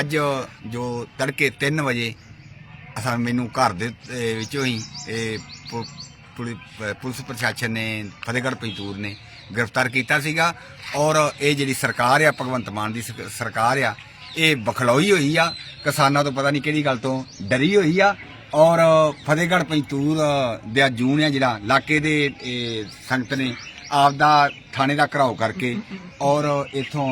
ਅੱਜ ਜੋ ਤੜਕੇ 3 ਵਜੇ ਅਸਾਂ ਮੈਨੂੰ ਘਰ ਦੇ ਵਿੱਚੋਂ ਹੀ, ਇਹ, ਪੁ- ਪੁਲਿਸ ਪ੍ਰਸ਼ਾਸਨ ਨੇ, ਫਤਿਹਗੜ੍ਹ ਪੰਜਤੂਰ ਨੇ ਗ੍ਰਿਫਤਾਰ ਕੀਤਾ ਸੀਗਾ ਔਰ ਇਹ ਜਿਹੜੀ ਸਰਕਾਰ ਆ, ਭਗਵੰਤ ਮਾਨ ਦੀ ਸਕ- ਸਰਕਾਰ ਆ, ਇਹ ਬਖਲੋਈ ਹੋਈ ਆ, ਕਿਸਾਨਾਂ ਤੋਂ ਪਤਾ ਨਹੀਂ ਕਿਹੜੀ ਗੱਲ ਤੋਂ ਡਰੀ ਹੋਈ ਆ ਔਰ ਫਤਿਹਗੜ੍ਹ ਪੰਜਤੂਰ ਦਾ ਜੂਨ ਆ ਜਿਹੜਾ, ਇਲਾਕੇ ਦੇ ਸੰਗਤ ਨੇ ਆਪਦਾ ਥਾਣੇ ਦਾ ਘਰਾਓ ਕਰਕੇ ਔਰ ਇਥੋਂ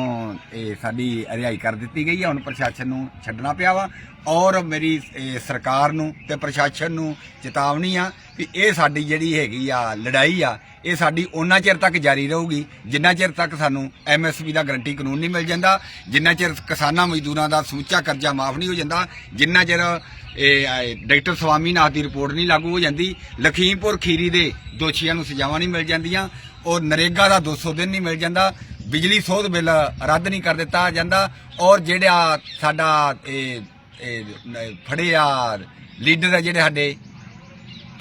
ਇਹ ਸਾਡੀ ਰਿਹਾਈ ਕਰ ਦਿੱਤੀ ਗਈ ਹੈ। ਹੁਣ ਪ੍ਰਸ਼ਾਸਨ ਨੂੰ ਛੱਡਣਾ ਪਿਆ ਵਾ ਔਰ ਮੇਰੀ ਸਰਕਾਰ ਨੂੰ ਤੇ ਪ੍ਰਸ਼ਾਸਨ ਨੂੰ ਚੇਤਾਵਨੀ ਆ ਕਿ ਇਹ ਸਾਡੀ ਜਿਹੜੀ ਹੈਗੀ ਆ ਲੜਾਈ ਆ, ਇਹ ਸਾਡੀ ਉਹਨਾਂ ਚਿਰ ਤੱਕ ਜਾਰੀ ਰਹੂਗੀ ਜਿੰਨਾ ਚਿਰ ਤੱਕ ਸਾਨੂੰ ਐਮਐਸਪੀ ਦਾ ਗਰੰਟੀ ਕਾਨੂੰਨ ਨਹੀਂ ਮਿਲ ਜਾਂਦਾ, ਜਿੰਨਾ ਚਿਰ ਕਿਸਾਨਾਂ ਮਜ਼ਦੂਰਾਂ ਦਾ ਸਮੁੱਚਾ ਕਰਜ਼ਾ ਮਾਫ ਨਹੀਂ ਹੋ ਜਾਂਦਾ, ਜਿੰਨਾ ਚਿਰ ਇਹ ਡਾਕਟਰ ਸਵਾਮੀਨਾਥ ਦੀ ਰਿਪੋਰਟ ਨਹੀਂ ਲਾਗੂ ਹੋ ਜਾਂਦੀ, ਲਖੀਮਪੁਰ ਖੀਰੀ ਦੇ ਦੋਸ਼ੀਆਂ ਨੂੰ ਸਜ਼ਾਵਾਂ ਨਹੀਂ ਮਿਲ ਜਾਂਦੀਆਂ ਔਰ ਨਰੇਗਾ ਦਾ 200 ਦਿਨ ਨਹੀਂ ਮਿਲ ਜਾਂਦਾ, ਬਿਜਲੀ ਸੋਧ ਬਿੱਲ ਰੱਦ ਨਹੀਂ ਕਰ ਦਿੱਤਾ ਜਾਂਦਾ, ਔਰ ਜਿਹੜਾ ਸਾਡਾ ਇਹ ਫੜੇ ਆ ਲੀਡਰ ਆ ਜਿਹੜੇ ਸਾਡੇ,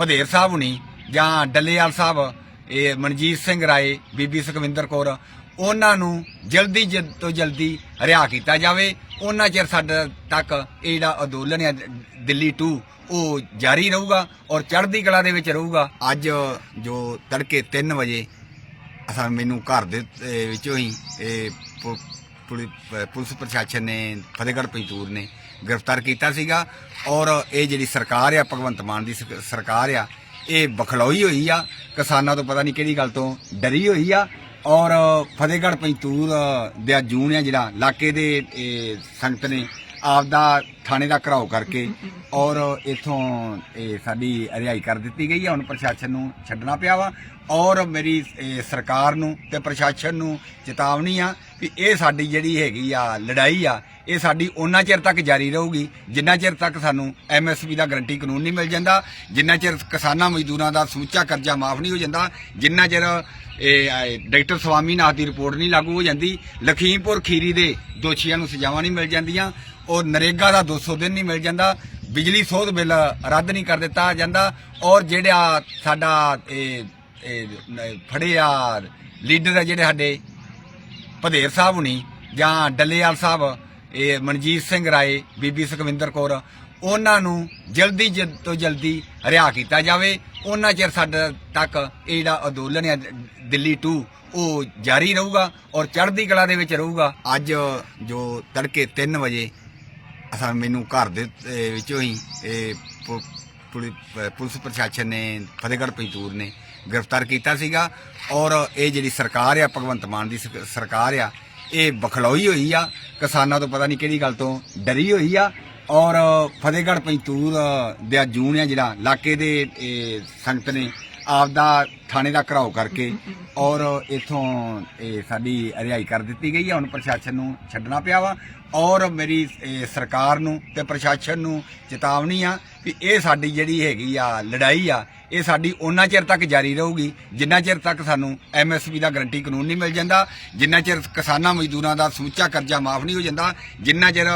ਭਦੇਰ ਸਾਹਿਬ ਹੁਣੀ ਜਾਂ ਡੱਲੇਵਾਲ ਸਾਹਿਬ, ਇਹ ਮਨਜੀਤ ਸਿੰਘ ਰਾਏ, ਬੀਬੀ ਸੁਖਵਿੰਦਰ ਕੌਰ, ਉਹਨਾਂ ਨੂੰ ਜਲਦੀ ਜਲਦ ਤੋਂ ਜਲਦੀ ਰਿਹਾ ਕੀਤਾ ਜਾਵੇ। ਉਹਨਾਂ ਚਿਰ ਸਾਡਾ ਤੱਕ ਇਹ ਜਿਹੜਾ ਅੰਦੋਲਨ ਹੈ ਦਿੱਲੀ ਟੂ, ਉਹ ਜਾਰੀ ਰਹੂਗਾ ਔਰ ਚੜ੍ਹਦੀ ਕਲਾ ਦੇ ਵਿੱਚ ਰਹੂਗਾ। ਅੱਜ ਜੋ ਤੜਕੇ 3 ਵਜੇ ਅਸਾਂ ਮੈਨੂੰ ਘਰ ਦੇ ਅਹ, ਵਿੱਚੋਂ ਹੀ ਇਹ ਪੁ- ਪੁਲਿ- ਅਹ, ਪੁਲਿਸ ਪ੍ਰਸ਼ਾਸਨ ਨੇ ਫਤਿਹਗੜ੍ਹ ਪੰਜਤੂਰ ਨੇ ਗ੍ਰਿਫਤਾਰ ਕੀਤਾ ਸੀਗਾ ਔਰ ਇਹ ਜਿਹੜੀ ਸਰਕਾਰ ਆ ਭਗਵੰਤ ਮਾਨ ਦੀ ਸਕ- ਸਰਕਾਰ ਆ ਇਹ ਬਖਲੋਈ ਹੋਈ ਆ ਕਿਸਾਨਾਂ ਤੋਂ ਪਤਾ ਨਹੀਂ ਕਿਹੜੀ ਗੱਲ ਤੋਂ ਡਰੀ ਹੋਈ ਆ ਔਰ ਫਤਿਹਗੜ੍ਹ ਪੰਜਤੂਰ ਦਾ ਜੂਨ ਆ ਜਿਹੜਾ ਇਲਾਕੇ ਦੇ ਇਹ, ਸੰਗਤ ਨੇ ਆਪਦਾ ਥਾਣੇ ਦਾ ਘਰਾਓ ਕਰਕੇ ਔਰ ਇਥੋਂ, ਇਹ ਸਾਡੀ ਰਿਹਾਈ ਕਰ ਦਿੱਤੀ ਗਈ ਹੈ। ਹੁਣ ਪ੍ਰਸ਼ਾਸਨ ਨੂੰ ਛੱਡਣਾ ਪਿਆ ਵਾ ਔਰ ਮੇਰੀ ਸਰਕਾਰ ਨੂੰ ਤੇ ਪ੍ਰਸ਼ਾਸਨ ਨੂੰ ਚੇਤਾਵਨੀ ਆ ਕਿ ਇਹ ਸਾਡੀ ਜਿਹੜੀ ਹੈਗੀ ਆ ਲੜਾਈ ਆ, ਇਹ ਸਾਡੀ ਉਹਨਾਂ ਚਿਰ ਤੱਕ ਜਾਰੀ ਰਹੂਗੀ, ਜਿੰਨਾ ਚਿਰ ਤੱਕ ਸਾਨੂੰ ਐਮਐਸਪੀ ਦਾ ਗਰੰਟੀ ਕਾਨੂੰਨ ਨਹੀਂ ਮਿਲ ਜਾਂਦਾ, ਜਿੰਨਾ ਚਿਰ ਕਿਸਾਨਾਂ ਮਜ਼ਦੂਰਾਂ ਦਾ ਸਮੁੱਚਾ ਕਰਜ਼ਾ ਮਾਫ ਨਹੀਂ ਹੋ ਜਾਂਦਾ, ਜਿੰਨਾ ਚਿਰ ਇਹ ਡਾਕਟਰ ਸਵਾਮੀਨਾਥ ਦੀ ਰਿਪੋਰਟ ਨਹੀਂ ਲਾਗੂ ਹੋ ਜਾਂਦੀ, ਲਖੀਮਪੁਰ ਖੀਰੀ ਦੇ ਦੋਸ਼ੀਆਂ ਨੂੰ ਸਜ਼ਾਵਾਂ ਨਹੀਂ ਮਿਲ ਜਾਂਦੀਆਂ ਉਹ ਨਰੇਗਾ ਦਾ 200 ਦਿਨ ਨਹੀਂ ਮਿਲ ਜਾਂਦਾ, ਬਿਜਲੀ ਸੋਧ ਬਿੱਲ ਰੱਦ ਨਹੀਂ ਕਰ ਦਿੱਤਾ ਜਾਂਦਾ, ਔਰ ਜਿਹੜਾ ਸਾਡਾ ਇਹ ਫੜੇ ਆ ਲੀਡਰ ਹੈ ਜਿਹੜੇ ਸਾਡੇ, ਭਦੇਰ ਸਾਹਿਬ ਹੁਣੀ ਜਾਂ ਡੱਲੇਵਾਲ ਸਾਹਿਬ, ਇਹ ਮਨਜੀਤ ਸਿੰਘ ਰਾਏ, ਬੀਬੀ ਸੁਖਵਿੰਦਰ ਕੌਰ, ਉਹਨਾਂ ਨੂੰ ਜਲਦੀ ਜਲਦ ਤੋਂ ਜਲਦੀ ਰਿਹਾ ਕੀਤਾ ਜਾਵੇ। ਉਹਨਾਂ ਚਿਰ ਸਾਡਾ ਤੱਕ ਇਹ ਜਿਹੜਾ ਅੰਦੋਲਨ ਹੈ ਦਿੱਲੀ 2 ਉਹ ਜਾਰੀ ਰਹੂਗਾ ਔਰ ਚੜ੍ਹਦੀ ਕਲਾ ਦੇ ਵਿੱਚ ਰਹੂਗਾ। ਅੱਜ ਜੋ ਤੜਕੇ 3 ਵਜੇ ਅਸਾਂ ਮੈਨੂੰ ਘਰ ਦੇ ਅਹ, ਵਿੱਚੋਂ ਹੀ ਇਹ ਪੁ- ਪੁਲਿ- ਅਹ, ਪੁਲਿਸ ਪ੍ਰਸ਼ਾਸਨ ਨੇ ਫਤਿਹਗੜ੍ਹ ਪੰਜਤੂਰ ਨੇ ਗ੍ਰਿਫਤਾਰ ਕੀਤਾ ਸੀਗਾ ਔਰ ਇਹ ਜਿਹੜੀ ਸਰਕਾਰ ਆ ਭਗਵੰਤ ਮਾਨ ਦੀ ਸਕ- ਸਰਕਾਰ ਆ ਇਹ ਬਖਲੌਈ ਹੋਈ ਆ ਕਿਸਾਨਾਂ ਤੋਂ ਪਤਾ ਨਹੀਂ ਕਿਹੜੀ ਗੱਲ ਤੋਂ ਡਰੀ ਹੋਈ ਆ ਔਰ ਫਤਿਹਗੜ੍ਹ ਪੰਜਤੂਰ ਦਾ ਜੂਨ ਆ ਜਿਹੜਾ ਇਲਾਕੇ ਦੇ ਇਹ, ਸੰਗਤ ਨੇ ਆਪਦਾ ਥਾਣੇ ਦਾ ਘਰਾਓ ਕਰਕੇ ਔਰ ਇਥੋਂ ਇਹ ਸਾਡੀ ਰਿਹਾਈ ਕਰ ਦਿੱਤੀ ਗਈ ਹੈ ਹੁਣ ਪ੍ਰਸ਼ਾਸਨ ਨੂੰ ਛੱਡਣਾ ਪਿਆ ਵਾ ਔਰ ਮੇਰੀ ਸਰਕਾਰ ਨੂੰ ਤੇ ਪ੍ਰਸ਼ਾਸਨ ਨੂੰ ਚੇਤਾਵਨੀ ਆ ਕਿ ਇਹ ਸਾਡੀ ਜਿਹੜੀ ਹੈਗੀ ਆ ਲੜਾਈ ਆ, ਇਹ ਸਾਡੀ ਉਹਨਾਂ ਚਿਰ ਤੱਕ ਜਾਰੀ ਰਹੂਗੀ ਜਿੰਨਾ ਚਿਰ ਤੱਕ ਸਾਨੂੰ ਐਮਐਸਪੀ ਦਾ ਗਰੰਟੀ ਕਾਨੂੰਨ ਨਹੀਂ ਮਿਲ ਜਾਂਦਾ, ਜਿੰਨਾ ਚਿਰ ਕਿਸਾਨਾਂ ਮਜ਼ਦੂਰਾਂ ਦਾ ਸਮੁੱਚਾ ਕਰਜ਼ਾ ਮਾਫ ਨਹੀਂ ਹੋ ਜਾਂਦਾ, ਜਿੰਨਾ ਚਿਰ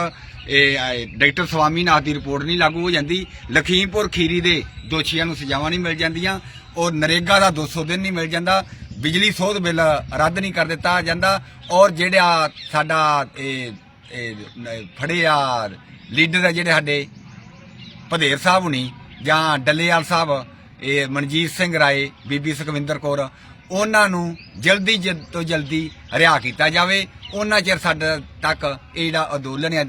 ਇਹ, ਡਾਕਟਰ ਸਵਾਮੀਨਾਥ ਦੀ ਰਿਪੋਰਟ ਨਹੀਂ ਲਾਗੂ ਹੋ ਜਾਂਦੀ, ਲਖੀਮਪੁਰ ਖੀਰੀ ਦੇ ਦੋਸ਼ੀਆਂ ਨੂੰ ਸਜ਼ਾਵਾਂ ਨਹੀਂ ਮਿਲ ਜਾਂਦੀਆਂ ਉਹ ਨਰੇਗਾ ਦਾ 200 ਦਿਨ ਨਹੀਂ ਮਿਲ ਜਾਂਦਾ, ਬਿਜਲੀ ਸੋਧ ਬਿੱਲ ਰੱਦ ਨਹੀਂ ਕਰ ਦਿੱਤਾ ਜਾਂਦਾ, ਔਰ ਜਿਹੜਾ ਸਾਡਾ ਇਹ ਫੜੇ ਆ ਲੀਡਰ ਆ ਜਿਹੜੇ ਸਾਡੇ, ਭਦੇਰ ਸਾਹਿਬ ਹੁਣੀ ਜਾਂ ਡੱਲੇਵਾਲ ਸਾਹਿਬ, ਇਹ ਮਨਜੀਤ ਸਿੰਘ ਰਾਏ, ਬੀਬੀ ਸੁਖਵਿੰਦਰ ਕੌਰ, ਉਹਨਾਂ ਨੂੰ ਜਲਦੀ ਜਲਦ ਤੋਂ ਜਲਦੀ ਰਿਹਾ ਕੀਤਾ ਜਾਵੇ। ਉਹਨਾਂ ਚਿਰ ਸਾਡੇ ਤੱਕ ਇਹ ਜਿਹੜਾ ਅੰਦੋਲਨ ਹੈ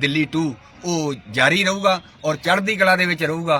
ਦਿੱਲੀ 2 ਉਹ ਜਾਰੀ ਰਹੂਗਾ ਔਰ ਚੜ੍ਹਦੀ ਕਲਾ ਦੇ ਵਿੱਚ ਰਹੂਗਾ।